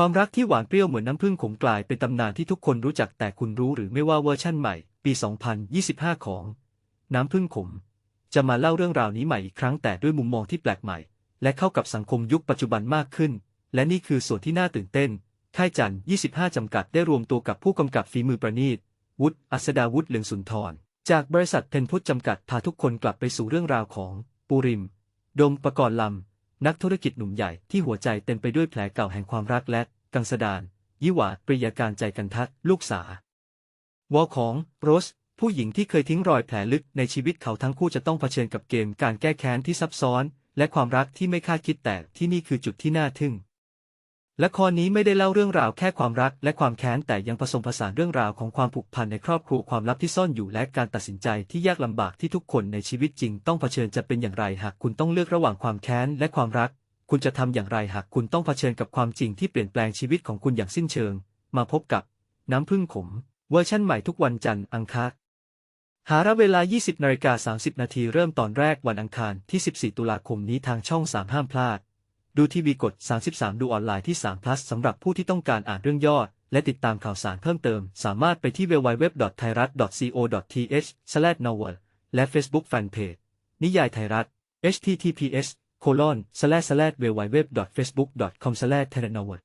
ความรักที่หวานเปรี้ยวเหมือนน้ำผึ้งขมกลายเป็นตำนานที่ทุกคนรู้จักแต่คุณรู้หรือไม่ว่าเวอร์ชั่นใหม่ ปี 2025 ของ น้ำผึ้งขม จะมาเล่าเรื่องราวนี้ใหม่อีกครั้งแต่ด้วยมุมมองที่แปลกใหม่ และเข้ากับสังคมยุคปัจจุบันมากขึ้น และนี่คือส่วนที่น่าตื่นเต้น ค่ายจันทร์25 จำกัดได้รวมตัวกับผู้กำกับฝีมือประณีต วุฒิ อัศดาวุฒิ เหลืองสุนทร จากบริษัทเพนพุทธจำกัดพาทุกคนกลับไปสู่เรื่องราวของ ปูริม ดมประกรณ์ลำ นักธุรกิจหนุ่มใหญ่ที่หัวใจเต็มไปด้วยแผลเก่าแห่งความรักและ กังสดานยิหวาปริยาการใจกันทัดลูกสาวอของโรส ผู้หญิงที่เคยทิ้งรอยแผลลึกในชีวิตเขาทั้งคู่จะต้องเผชิญกับเกมการแก้แค้นที่ซับซ้อน และความรักที่ไม่คาดคิดแต่ที่นี่คือจุดที่น่าทึ่ง ละครนี้ไม่ได้เล่าเรื่องราวแค่ความรักและความแค้นแต่ยังผสมผสานเรื่องราวของความผูกพันในครอบครัวความลับที่ซ่อนอยู่และการตัดสินใจที่ยากลำบากที่ทุกคนในชีวิตจริงต้องเผชิญจะเป็นอย่างไรหากคุณต้องเลือกระหว่างความแค้นและความรัก คุณจะทำอย่างไรหากคุณต้องเผชิญกับความจริงที่เปลี่ยนแปลงชีวิตของคุณอย่างสิ้นเชิง มาพบกับ น้ำพึ่งขม เวอร์ชั่นใหม่ทุกวันจันทร์อังคารหาระเวลา 20นาฬิกา30 นาทีเริ่มตอนแรกวันอังคารที่ 14 ตุลาคมนี้ทางช่อง 3 ห้ามพลาด ดูทีวีกด 33 ดูออนไลน์ที่3 plus สำหรับผู้ที่ต้องการอ่านเรื่องย่อและติดตามข่าวสารเพิ่มเติม สามารถไปที่ www.thairat.co.th/novel และ Facebook Fanpage นิยายไทยรัฐ https://www.facebook.com/thrennewel